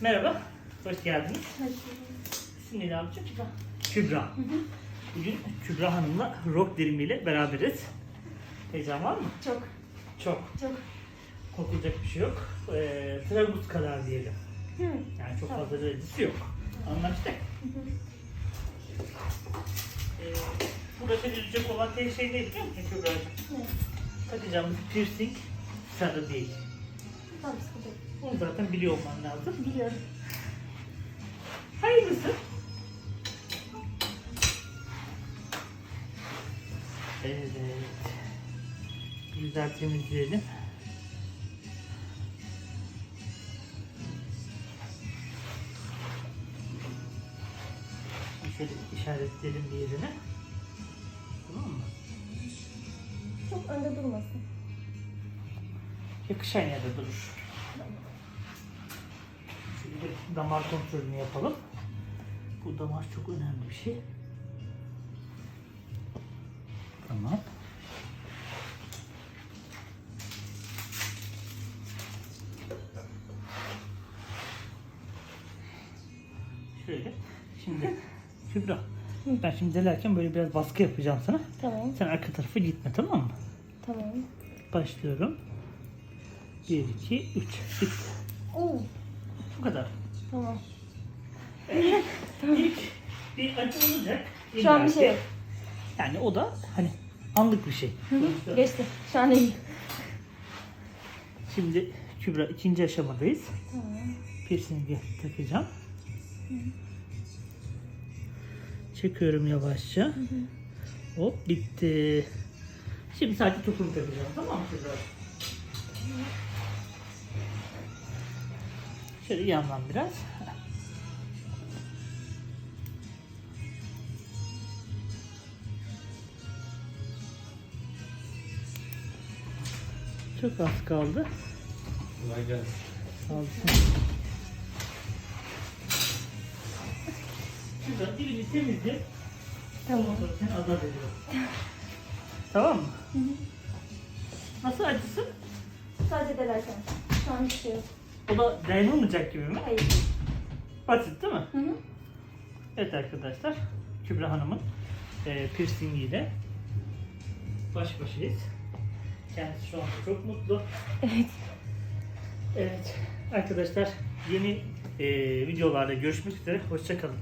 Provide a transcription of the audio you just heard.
Merhaba, hoş geldiniz. İsim neydi abicim? Kübra. Kübra. Bugün Kübra Hanım'la rock derimiyle beraberiz. Heyecan var mı? Çok, Çok. çok. Korkulacak bir şey yok. Ee, Tragus kadar diyelim. Hı. Yani çok Tamam. fazla derecesi yok. Anlaştık. Ee, burada edilecek olan tek şey ne biliyor musun Kübra'cığım? Ne? Takacağımız piercing sarı değil. Tamam, sıkıntı yok. Bunu zaten biliyor olman lazım. Biliyorum. Hayırlısı. Evet. Güzel temizleyelim. Şöyle işaretleyelim bir yerine. Tamam mı? Çok önde durmasın. Yakışan yerde durur. Bir damar kontrolünü yapalım. Bu damar çok önemli bir şey. Tamam. Şöyle. Şimdi Kübra. Ben şimdi delerken böyle biraz baskı yapacağım sana. Tamam, Sen arka tarafa gitme tamam mı? tamam. Başlıyorum. 1, 2, 3. Bitti. Oo, Bu kadar. tamam. İlk bir acı olacak. Şu an bir şey yok. Yani o da hani anlık bir şey. Geçti. Şu an iyi. Şimdi Kübra ikinci aşamadayız. Tamam. Piercing'i takacağım. Çekiyorum yavaşça. Hop bitti. Şimdi sadece topunu takacağım tamam mı Kübra? Şöyle yandan biraz. Çok az kaldı. Kolay gelsin. Sağ olasın. Şuradan dibini temizle. Tamam. Sonra seni azat ediyorum. tamam mı? Nasıl acısı? Sadece delerken. Şu an bir şey yok. O da dayanılmayacak gibi mi? Hayır. Basit değil mi? Hı hı. Evet arkadaşlar. Kübra Hanım'ın e, piercingiyle baş başayız. Kendisi şu an çok mutlu. Evet. Evet arkadaşlar yeni e, videolarda görüşmek üzere. Hoşçakalın.